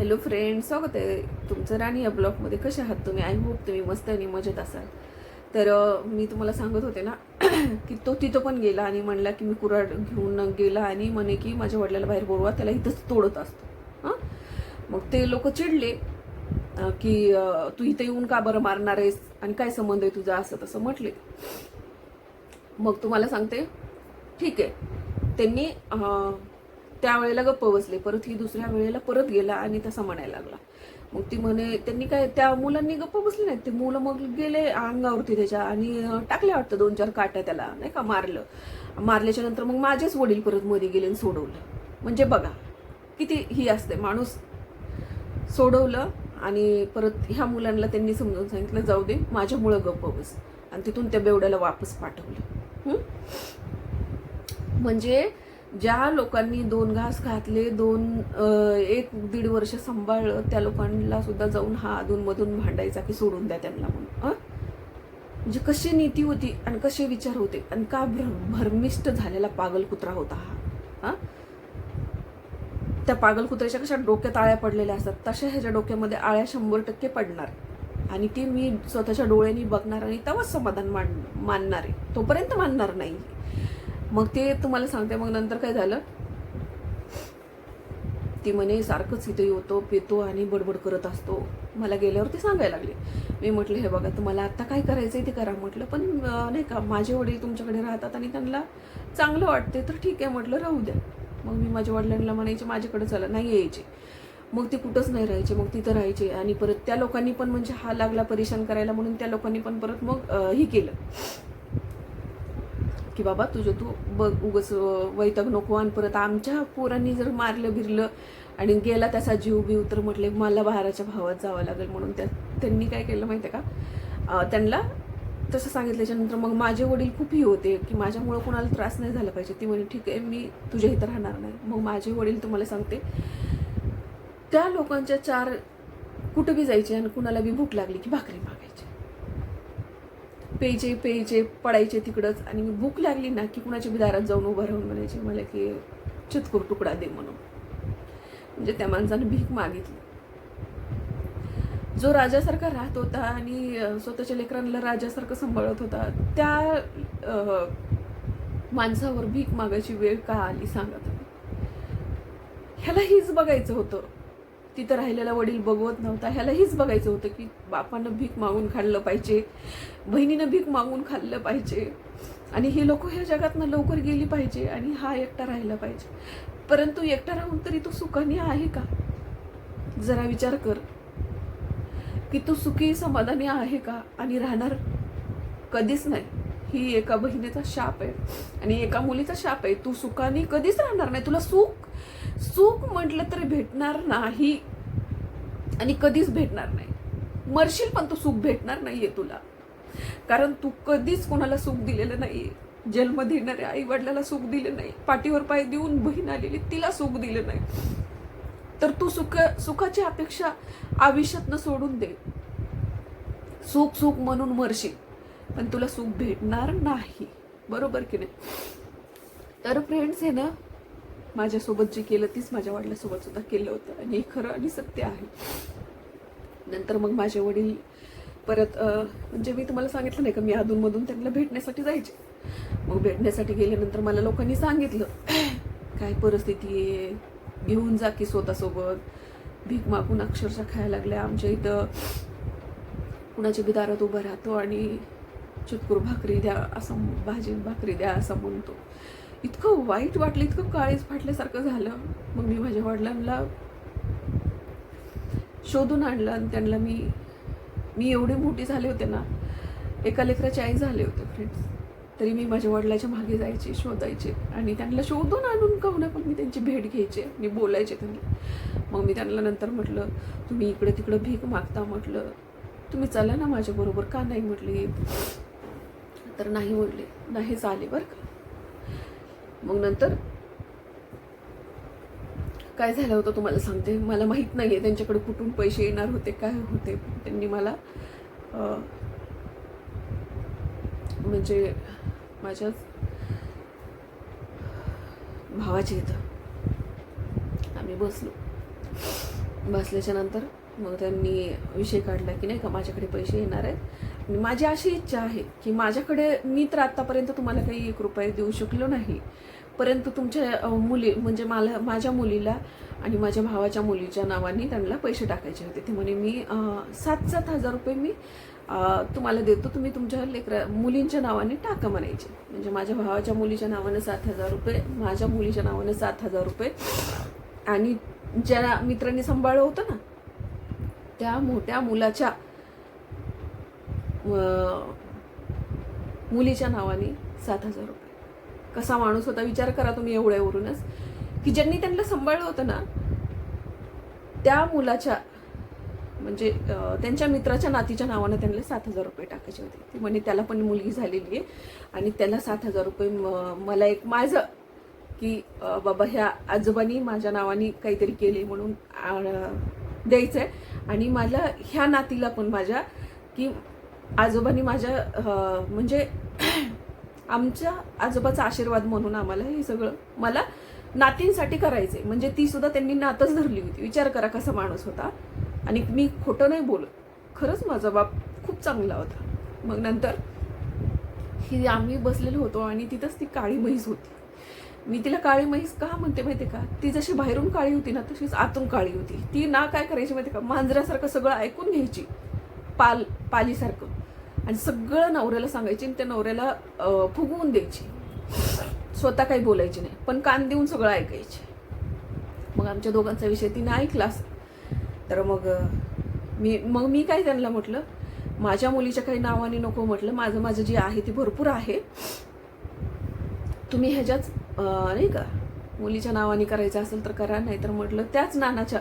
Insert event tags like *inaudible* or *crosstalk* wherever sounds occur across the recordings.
Hello friend स्वागत आहे तुमचं राणी या ब्लॉगमध्ये कसे आहात तुम्ही? आय होप तुम्ही मस्त आणि मजेत असाल. तर मी तुम्हाला सांगत होते ना *clears throat* की तो तिथं पण गेला आणि म्हणला की मी कुऱ्हाड घेऊन गेला आणि म्हणे की माझ्या वडिलाला बाहेर बोलवा त्याला इथंच तोडत असतो. हां? मग ते लोक चिडले की तू इथं येऊन का बरं मारणार आहेस? आणि काय संबंध आहे तुझा? असं तसं म्हटले. मग तुम्हाला सांगते. ठीक आहे. त्यांनी त्यावेळेला गप्प बसले. परत ही दुसऱ्या वेळेला परत गेला आणि तसा म्हणायला लागला. मग ती म्हणे त्यांनी काय त्या मुलांनी गप्प बसले नाहीत. ते मुलं मग गेले अंगावरती त्याच्या आणि टाकले टाकल्या वाटतं दोन चार काट्या त्याला नाही का मारलं. मारल्याच्या नंतर मग माझेच वडील परत मध्ये गेले आणि सोडवलं. म्हणजे बघा किती ही असते. माणूस सोडवलं आणि परत ह्या मुलांना त्यांनी समजावून सांगितलं जाऊ दे माझ्यामुळं गप्प बस. आणि तिथून त्या बेवड्याला वापस पाठवलं. हं? म्हणजे ज्या लोकांनी दोन घास घातले दोन एक दीड वर्ष सांभाळलं त्या लोकांना सुद्धा जाऊन हा अधूनमधून भांडायचा की सोडून द्या त्यांना म्हणून म्हणजे कशी नीती होती आणि कसे विचार होते आणि का भ्र भरमिष्ट झालेला पागल कुत्रा होता हा त्या पागल कुत्र्याच्या कशा डोक्यात आळ्या पडलेल्या असतात तशा ह्याच्या डोक्यामध्ये आळ्या शंभर टक्के पडणार. आणि ती मी स्वतःच्या डोळ्यांनी बघणार आणि तेव्हाच समाधान मान मानणार आहे. तोपर्यंत मानणार नाही. मग ते तुम्हाला सांगते मग नंतर काय झालं? ती म्हणे सारखंच इथे येतो पितो आणि बडबड करत असतो. मला गेल्यावर ते सांगायला लागले. मी म्हटलं हे बघा तुम्हाला आता काय करायचं आहे ते करा म्हटलं. पण नाही का माझे वडील तुमच्याकडे राहतात आणि त्यांना चांगलं वाटते तर ठीक आहे म्हटलं. राहू द्या. मग मी माझ्या वडिलांना म्हणायचे माझ्याकडे चला नाही यायचे. मग ते कुठंच नाही राहायचे मग तिथं राहायचे आणि परत त्या लोकांनी पण म्हणजे हा लागला परेशान करायला म्हणून त्या लोकांनी पण परत मग हे केलं. की बाबा तुझं तू बघ उगस वैताग नको आणि. परत आमच्या पोरांनी जर मारलं बिरलं आणि गेला त्याचा जीव बीव तर म्हटले मला बाहेरच्या भावात जावं लागेल म्हणून त्या त्यांनी काय केलं माहिती आहे का त्यांना तसं सांगितल्याच्यानंतर मग माझे वडील खूप ही होते की माझ्यामुळं कोणाला त्रास नाही झाला पाहिजे. ती म्हणे ठीक आहे मी तुझ्या इथं राहणार नाही. मग माझे वडील तुम्हाला सांगते त्या लोकांच्या चार कुठं बी जायचे आणि कुणाला बी भूक लागली की भाकरी पेजे पेजे पडायचे तिकडंच. आणि भूक लागली ना की कुणाच्या बी दारात जाऊन उभं राहून म्हणायचे मला की चितकूर तुकडा दे म्हणून. म्हणजे त्या माणसानं भीक मागितली. जो राजासारखा राहत होता आणि स्वतःच्या लेकरांना राजासारखं सांभाळत होता त्या माणसावर भीक मागायची वेळ का आली सांगत ह्याला हीच बघायचं होतं. तिथं राहिलेला वडील बघवत नव्हता. ह्याला हेच बघायचं होतं की बापानं भीक मागून खाल्लं पाहिजे बहिणीनं भीक मागून खाल्लं पाहिजे. आणि ही लोक ह्या जगातनं लवकर गेली पाहिजे आणि हा एकटा राहिला पाहिजे. परंतु एकटा राहून तरी तो सुखाने आहे का? जरा विचार कर. की तू सुखी समाधानी आहे का? आणि राहणार कधीच नाही. ही एका बहिणीचा शाप आहे. आणि एका मुलीचा शाप आहे. तू सुखाने कधीच राहणार नाही. तुला सुख सुख म्हटलं तरी भेटणार नाही आणि कधीच भेटणार नाही. मरशील पण तू सुख भेटणार नाहीये तुला. कारण तू कधीच कोणाला सुख दिलेलं नाहीये. जन्म देणाऱ्या आई वडिलाला सुख दिले नाही. पाठीवर पाय देऊन बहीण आलेली तिला सुख दिलं नाही. तर तू सुख सुखाची अपेक्षा आयुष्यातनं सोडून दे. सुख सुख म्हणून मरशील. पण तुला सुख भेटणार नाही. बरोबर की नाही? तर फ्रेंड्स हे ना माझ्यासोबत जे केलं तीच माझ्या वडिलासोबत सुद्धा केलं होतं आणि हे खरं आणि सत्य आहे. नंतर मग माझे वडील परत म्हणजे मी तुम्हाला सांगितलं नाही का मी अधूनमधून त्यांना भेटण्यासाठी जायचे. मग भेटण्यासाठी गेल्यानंतर मला लोकांनी सांगितलं काय परिस्थिती आहे? घेऊन जा की स्वतःसोबत. भीक मागून अक्षरशः खायला लागल्या आमच्या इथं. कुणाच्या बी दारात उभं राहतो आणि चितकूर भाकरी द्या असं भाजी भाकरी द्या असं म्हणतो इतकं वाईट वाटलं इतकं काळीच फाटल्यासारखं झालं. मग मी माझ्या वडिलांना शोधून आणलं आणि त्यांना मी मी एवढे मोठी झाले होते ना एका लेकराची आई झाले होते फ्रेंड्स तरी मी माझ्या वडिलाच्या मागे जायचे शोधायचे. आणि त्यांना शोधून आणून का होणार पण मी त्यांची भेट घ्यायचे मी बोलायचे त्यांना. मग मी त्यांना नंतर म्हटलं तुम्ही इकडे तिकडं भीक मागता म्हटलं. तुम्ही चला ना माझ्याबरोबर का नाही म्हटले? तर नाही म्हणले नाही चाले बरं का? मग नंतर काय झालं होतं तुम्हाला सांगते? मला माहीत नाही आहे त्यांच्याकडे कुठून पैसे येणार होते काय होते. त्यांनी मला म्हणजे माझ्याच भावाच्या इथं आम्ही बसलो. बसल्याच्या नंतर मग त्यांनी विषय काढला की नाही का माझ्याकडे पैसे येणार आहेत. माझी अशी इच्छा आहे की माझ्याकडे मी तर आत्तापर्यंत तुम्हाला काही एक रुपये देऊ शकलो नाही. परंतु तुमच्या मुली म्हणजे मला माझ्या मुलीला आणि माझ्या भावाच्या मुलीच्या नावाने त्यांना पैसे टाकायचे होते. ते म्हणे मी सात सात हजार रुपये मी तुम्हाला देतो. तुम्ही तुमच्या लेकरा मुलींच्या नावाने टाका म्हणायचे. म्हणजे माझ्या भावाच्या मुलीच्या नावानं सात हजार रुपये माझ्या मुलीच्या नावानं सात हजार रुपये. आणि ज्या मित्रांनी सांभाळलं होतं ना त्या मोठ्या मुलाच्या मुलीच्या नावाने सात हजार रुपये. कसा माणूस होता विचार करा तुम्ही एवढ्यावरूनच. की ज्यांनी त्यांना सांभाळलं होतं ना त्या मुलाच्या म्हणजे त्यांच्या मित्राच्या नातीच्या नावानं त्यांना सात हजार रुपये टाकायचे होते. ती म्हणे त्याला पण मुलगी झालेली आहे आणि त्याला सात हजार रुपये मला एक माझं की बाबा ह्या आजोबांनी माझ्या नावाने काहीतरी केले म्हणून द्यायचं आहे आणि मला ह्या नातीला पण माझ्या की आजोबांनी माझ्या म्हणजे आमच्या आजोबाचा आशीर्वाद म्हणून आम्हाला हे सगळं मला नातींसाठी करायचंय म्हणजे ती सुद्धा त्यांनी नातच धरली होती. विचार करा कसा माणूस होता. आणि मी खोटं नाही बोलत. खरंच माझा बाप खूप चांगला होता. मग नंतर ही आम्ही बसलेलो होतो आणि तिथंच ती काळी म्हैस होती. मी तिला काळी म्हैस का म्हणते माहिती का? ती जशी बाहेरून काळी होती ना तशीच आतून काळी होती. ती ना काय करायची माहिती का? मांजरासारखं सगळं ऐकून घ्यायची. पाल पालीसारखं. आणि सगळं नवऱ्याला सांगायची आणि त्या नवऱ्याला फुगवून द्यायची. स्वतः काही बोलायची नाही पण कान देऊन सगळं ऐकायची. मग आमच्या दोघांचा विषय तिने ऐकलाच तर मग मी मग मी काय त्यांना म्हटलं माझ्या मुलीच्या काही नावाने नको म्हटलं. माझं माझं जी आहे ती भरपूर आहे. तुम्ही ह्याच्याच नाही का मुलीच्या नावाने करायचं असेल तर करा नाही तर म्हटलं त्याच नानाच्या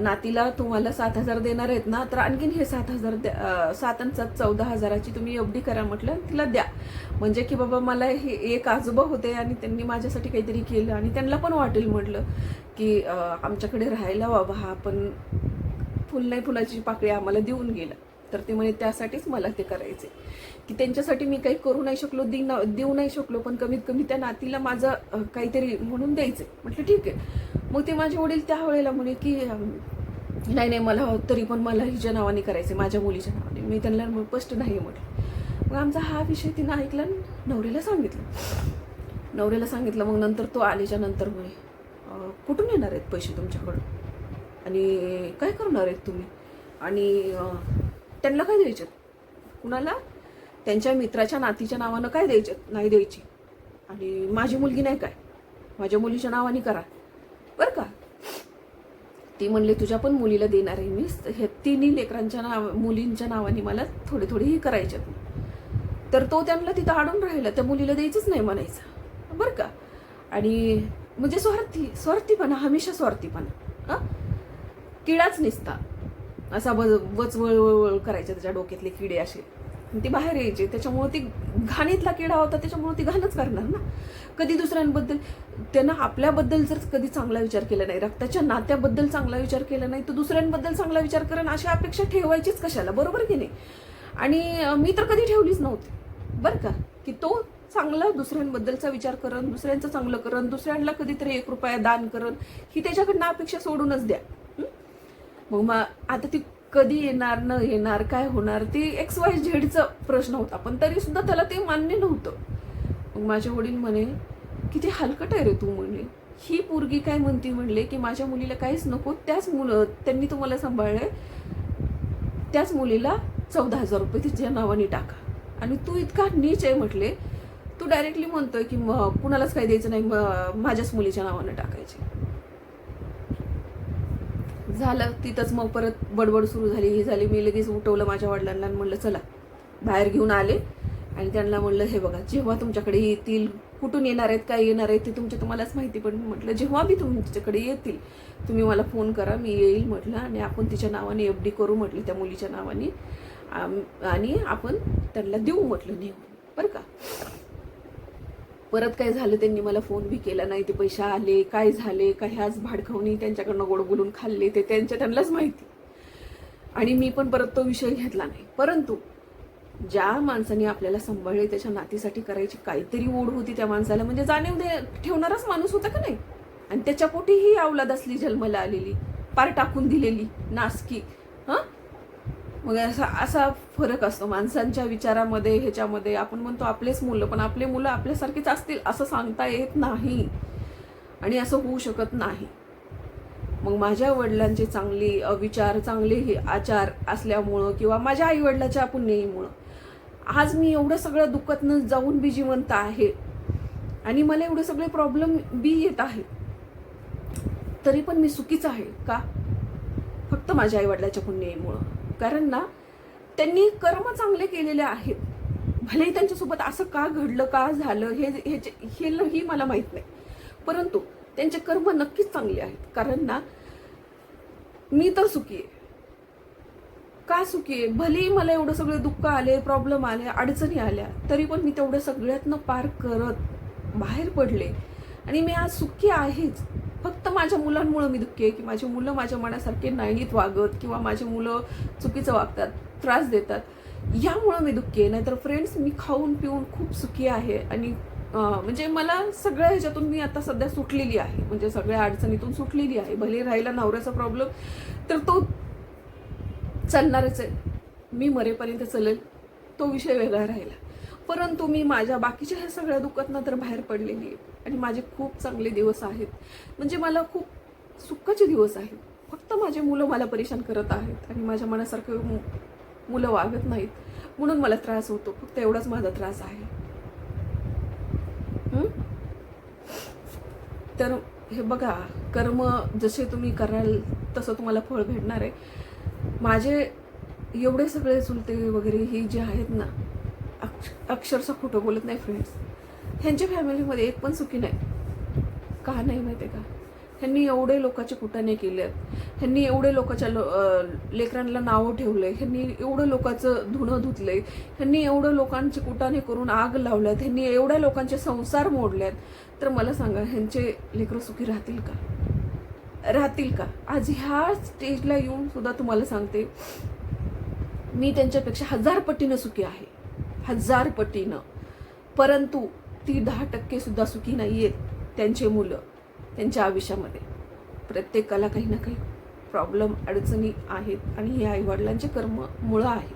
नातीला तुम्हाला सात हजार देणार आहेत ना तर आणखीन हे सात हजार द्या अं, सात आणि सात चौदा हजाराची तुम्ही एवढी करा म्हटलं तिला द्या. म्हणजे की बाबा मला हे एक आजोबा होते आणि त्यांनी माझ्यासाठी काहीतरी केलं आणि त्यांना पण वाटेल म्हटलं की आमच्याकडे राहायला बाबा हा पण फुल नाही फुलाची पाकळी आम्हाला देऊन गेला. तर ते म्हणे त्यासाठीच मला ते करायचे की त्यांच्यासाठी मी काही करू नाही शकलो देऊ देऊ नाही शकलो पण कमीत कमी त्या नातीला माझं काहीतरी म्हणून द्यायचं म्हटलं ठीक आहे. मग ते माझे वडील त्यावेळेला म्हणे की नाही नाही मला हो- तरी पण मला हिच्या नावाने करायचे माझ्या मुलीच्या नावाने. मी त्यांना स्पष्ट नाही म्हटलं. मग आमचा हा विषय तिनं ऐकला आणि नवऱ्याला सांगितलं. नवऱ्याला सांगितलं मग नंतर तो आल्याच्यानंतर म्हणे कुठून येणार आहेत पैसे तुमच्याकडून? आणि काय करणार आहेत तुम्ही? आणि त्यांना काय द्यायचं? कुणाला? त्यांच्या मित्राच्या नातीच्या नावानं काय द्यायचं? नाही द्यायची. आणि माझी मुलगी नाही काय? माझ्या मुलीच्या नावाने करा. बरं का? ती म्हणले तुझ्या पण मुलीला देणार आहे मी हे तिन्ही लेकरांच्या नाव मुलींच्या नावाने मला थोडे थोडे हे करायचे. तर तो त्यांना तिथं अडून राहिला. त्या मुलीला द्यायचंच नाही म्हणायचं. बरं का? आणि म्हणजे स्वार्थी स्वार्थीपणा हमेशा स्वार्थीपणा. हां? किडाच निसता. असा वज वच वळवळ करायचे त्याच्या डोक्यातले किडे असे. ती बाहेर यायचे. त्याच्यामुळं ती घाणीतला किडा होता त्याच्यामुळं ती घाणच करणार ना. कधी दुसऱ्यांबद्दल त्यानं आपल्याबद्दल जर कधी चांगला विचार केला नाही रक्ताच्या नात्याबद्दल चांगला विचार केला नाही तर दुसऱ्यांबद्दल चांगला विचार करण अशी अपेक्षा ठेवायचीच कशाला? बरोबर की नाही? आणि मी तर कधी ठेवलीच नव्हती. बरं का? की तो चांगला दुसऱ्यांबद्दलचा विचार करण दुसऱ्यांचं चांगलं करण दुसऱ्यांना कधीतरी एक रुपया दान करण ही त्याच्याकडनं अपेक्षा सोडूनच द्या. मग मग आता ती कधी येणार न येणार काय होणार ती एक्स वाय झेडचा प्रश्न होता. पण तरी सुद्धा त्याला ते मान्य नव्हतं. मग माझे वडील म्हणे किती हलकट आहे रे तू म्हणले ही पोरगी काय म्हणती म्हणले की माझ्या मुलीला काहीच नको त्याच मुलं त्यांनी तुम्हाला सांभाळले त्याच मुलीला चौदा हजार रुपये तिच्या नावाने टाका. आणि तू इतका नीच आहे म्हटले. तू डायरेक्टली म्हणतोय की मग कुणालाच काही द्यायचं नाही माझ्याच मुलीच्या नावानं टाकायचे. झालं तिथंच मग परत बडबड सुरू झाली ही झाली. मी लगेच उठवलं माझ्या वडिलांना म्हणलं चला बाहेर घेऊन आले. आणि त्यांना म्हणलं हे बघा जेव्हा तुमच्याकडे येतील कुठून येणार आहेत काय येणार आहेत ते तुमच्या तुम्हालाच माहिती पण म्हटलं जेव्हा बी तुमच्याकडे येतील तुम्ही मला फोन करा मी येईल म्हटलं. आणि आपण तिच्या नावाने एफ डी करू म्हटलं त्या मुलीच्या नावाने. आणि आपण त्यांना देऊ म्हटलं नेऊ. बरं का? परत काय झालं त्यांनी मला फोन बी केला नाही ते पैसे आले काय झाले काय ह्याच भाडखावणी त्यांच्याकडनं गोड बोलून खाल्ले ते त्यांच्या त्यांनाच माहिती. आणि मी पण परत तो विषय घेतला नाही. परंतु ज्या माणसाने आपल्याला सांभाळले त्याच्या नातीसाठी करायची काहीतरी ओढ होती त्या माणसाला. म्हणजे जाणीव दे ठेवणाराच माणूस होता का नाही? आणि त्याच्या पोटी ही अवलाद असली जन्माला आलेली पार टाकून दिलेली नासकी. मग असा असा फरक असतो. माणसांच्या विचारामध्ये ह्याच्यामध्ये आपण म्हणतो आपलेच मुलं पण आपले मुलं आपल्यासारखेच असतील असं सांगता येत नाही. आणि असं होऊ शकत नाही. मग माझ्या वडिलांचे चांगले विचार चांगले हे आचार असल्यामुळं किंवा माझ्या आईवडिलाच्या पुण्यईमुळं आज मी एवढं सगळं दुखतनं जाऊन बी जिवंत आहे. आणि मला एवढे सगळे प्रॉब्लेम बी येत आहेत तरी पण मी सुखीच आहे का? फक्त माझ्या आईवडिलाच्या पुण्यईमुळं कारण ना त्यांनी कर्म चांगले केलेले आहेत. भलेही त्यांच्यासोबत असं का घडलं का झालं हे ह्याचे हे ही मला माहीत नाही. परंतु त्यांचे कर्म नक्कीच चांगले आहेत. कारण ना मी तर सुखी आहे. का सुखी आहे? भलेही मला एवढं सगळे दुःख आले प्रॉब्लेम आले अडचणी आल्या तरी पण मी तेवढं सगळ्यातनं पार करत बाहेर पडले. आणि मी आज सुखी आहेच. फक्त माझ्या मुलांमुळं मी दुःखी आहे की माझी मुलं माझ्या मनासारखे नाहीत वागत किंवा माझी मुलं चुकीचं वागतात त्रास देतात यामुळं मी दुःखी आहे. नाहीतर फ्रेंड्स मी खाऊन पिऊन खूप सुखी आहे. आणि म्हणजे मला सगळ्या ह्याच्यातून मी आता सध्या सुटलेली आहे. म्हणजे सगळ्या अडचणीतून सुटलेली आहे. भले राहिला नवऱ्याचा प्रॉब्लेम तर तो चालणारच आहे. मी मरेपर्यंत चालेल तो विषय वेगळा राहिला. परंतु मी माझ्या बाकीच्या ह्या सगळ्या दुःखातनं तर बाहेर पडलेली आहे. आणि माझे खूप चांगले दिवस आहेत. म्हणजे मला खूप सुखाचे दिवस आहेत. फक्त माझे मुलं मला परेशान करत आहेत आणि माझ्या मनासारखं मु- मुलं वागत नाहीत. म्हणून मला त्रास होतो. फक्त एवढाच माझा त्रास आहे. तर हे बघा कर्म जसे तुम्ही कराल तसं तुम्हाला फळ भेटणार आहे. माझे एवढे सगळे चुलते वगैरे हे जे आहेत ना अक्ष अक्षरशः खोटं बोलत नाही फ्रेंड्स ह्यांच्या फॅमिलीमध्ये एक पण सुखी नाही. का नाही माहिती आहे का? ह्यांनी एवढे लोकांचे कुटाने केले आहेत. ह्यांनी एवढे लोकांच्या लो लेकरांना नावं ठेवलंय. ह्यांनी एवढं लोकांचं धुणं धुतलं आहे ह्यांनी एवढं लोकांचे कुटाने करून आग लावल्यात. ह्यांनी एवढ्या लोकांचे संसार मोडल्यात. तर मला सांगा ह्यांचे लेकरं सुखी राहतील का? राहतील का? आज ह्या स्टेजला येऊन सुद्धा तुम्हाला सांगते मी त्यांच्यापेक्षा हजार पटीनं सुखी आहे. हजार पटीनं परंतु ती दहा टक्के सुद्धा सुखी नाही आहेत त्यांचे मुलं त्यांच्या आयुष्यामध्ये. प्रत्येकाला काही ना काही प्रॉब्लेम अडचणी आहेत आणि हे आईवडिलांचे कर्म मुळं आहे.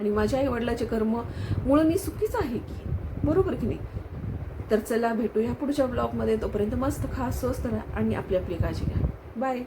आणि माझ्या आईवडिलाचे कर्म मुळं मी सुखीच आहे की? बरोबर की नाही? तर चला भेटूया पुढच्या ब्लॉगमध्ये तोपर्यंत मस्त खा स्वस्त राहा आणि आपली आपली काळजी घ्या. बाय